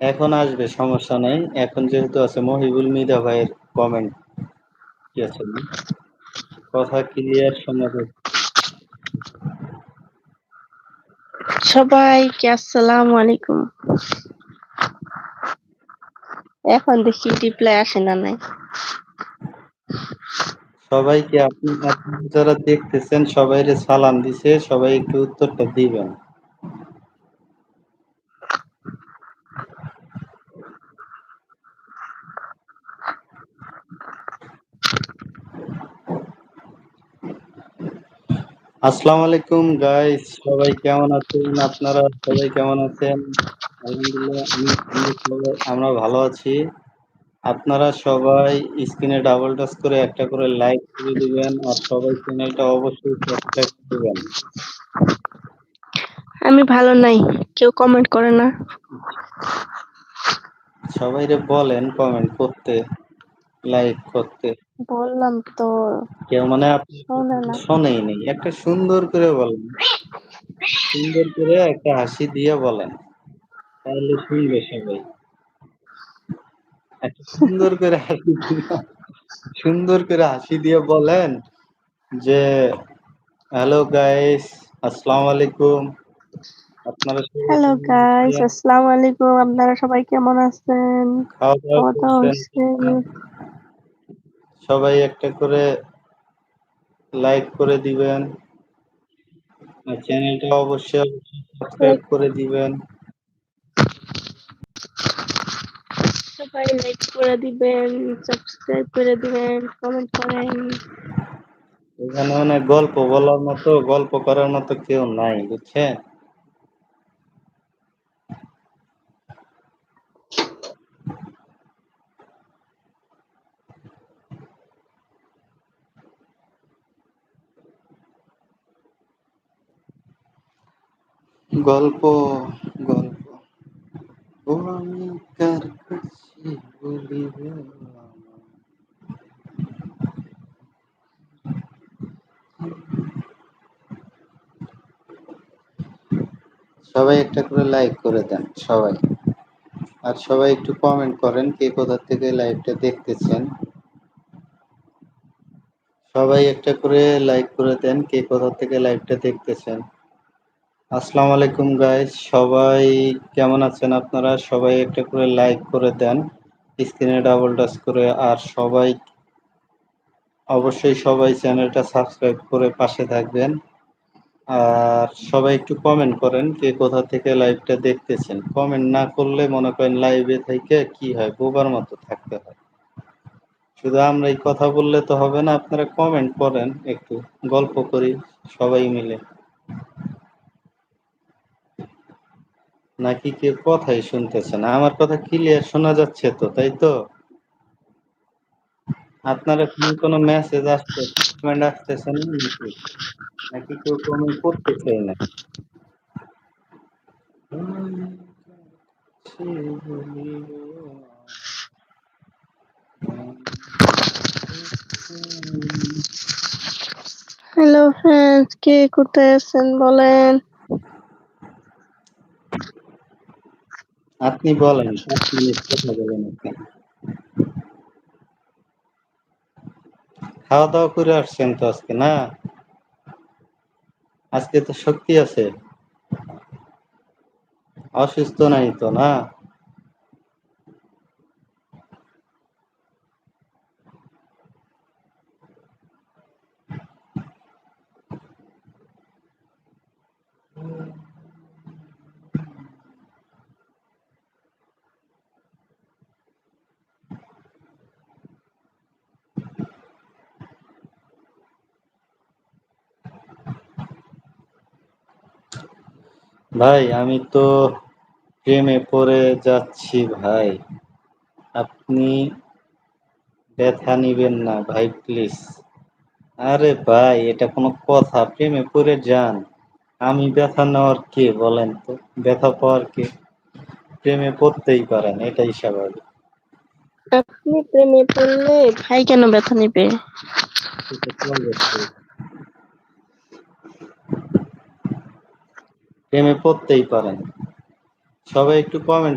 এখন আসবে সমস্যা নাই। এখন যেহেতু আছে মহিবুল মিদা ভাইয়ের কমেন্ট কি আছে কথা ক্লিয়ার শোনা সবাইকে আসসালামু আলাইকুম। এখন দেখি রিপ্লাই আসে না নাই। সবাইকে আপনি যারা দেখতেছেন সবাইরে সালাম দিছে সবাই একটু উত্তরটা দিবেন। আসসালামু আলাইকুম গাইস সবাই কেমন আছেন? আপনারা সবাই কেমন আছেন? আলহামদুলিল্লাহ আমি আমি সবাই আমরা ভালো আছি। আপনারা সবাই স্ক্রিনে ডাবল টাচ করে একটা করে লাইক করে দিবেন আর সবাই চ্যানেলটা অবশ্যই সাবস্ক্রাইব করবেন আমি ভালো নাই কেউ কমেন্ট করে না। সবাইরে বলেন কমেন্ট করতে লাইক করতে। বললাম তো। কেউ মানে আপনি শোনে না। শোনেই নেই। একটা সুন্দর করে বলেন। সুন্দর করে একটা হাসি দিয়ে বলেন। তাহলে শুনবে সবাই। একটা সুন্দর করে হাসি সুন্দর করে হাসি দিয়ে বলেন যে হ্যালো গাইস আসসালামু আলাইকুম। আপনারা হ্যালো গাইস? আসসালামু আলাইকুম। আপনারা সবাই কেমন আছেন? খাওয়া দাওয়া খাওয়া দাওয়া করছেন হচ্ছে সবাই একটা করে লাইক করে দিবেন। আর চ্যানেলটা অবশ্যই সাবস্ক্রাইব করে দিবেন। সবাই লাইক করে দিবেন সাবস্ক্রাইব করে দিবেন কমেন্ট করেন। এখানে অনেক গল্প বলার মতো গল্প করার মতো কেউ নাই বুঝছেন? গল্প গল্প। ও, আমি কার কাছে বলিব? সবাই একটা করে লাইক করে দেন, সবাই। আর সবাই একটু কমেন্ট করেন কে কোথা থেকে লাইভটা দেখতেছেন। সবাই একটা করে লাইক করে দেন কে কোথা থেকে লাইভটা দেখতেছেন। আসসালামু আলাইকুম গাইস সবাই কেমন আছেন আপনারা? সবাই একটা করে লাইক করে দেন স্ক্রিনে ডাবল টাচ করে, আর সবাই অবশ্যই সবাই চ্যানেলটা সাবস্ক্রাইব করে পাশে থাকবেন। আর সবাই একটু কমেন্ট করেন কে কোথা থেকে লাইভটা দেখতেছেন। কমেন্ট না করলে মনে করেন লাইভে থেকে কি হয়? বোবার মতো থাকতে হয়। শুধু আমরা এই কথা বললে তো হবে না, আপনারা কমেন্ট করেন, একটু গল্প করি সবাই মিলে। নাকি কেউ কথাই শুনতেছে না? আমার কথা ক্লিয়ার শোনা যাচ্ছে তো, তাই তো? আপনার এখন কোনো মেসেজ আসছে কমেন্ট আসতেছে নাকি? নাকি কেউ কমেন্ট করতে চাই না? হ্যালো ফ্রেন্ডস কে কোথায় আছেন বলেন? আপনি বলেন, আপনি খাওয়া দাওয়া করে আসছেন তো আজকে, না? আজকে তো শক্তি আছে। অসুস্থ নাই তো, না? ভাই আমি তো প্রেমে পড়ে যাচ্ছি ভাই। আপনি ব্যথা নিবেন না ভাই প্লিজ আরে ভাই এটা কোনো কথা প্রেমে পড়ে যান। আমি ব্যথা নেওয়ার কে বলেন তো? ব্যথা পাওয়ার কে? প্রেমে পড়তেই পারেন এটাই স্বাভাবিক। আপনি প্রেমে পড়লে ভাই কেন ব্যথা নিবে এটা তো অবশ্যই। প্রেমে পড়তেই পারেন। সবাই একটু কমেন্ট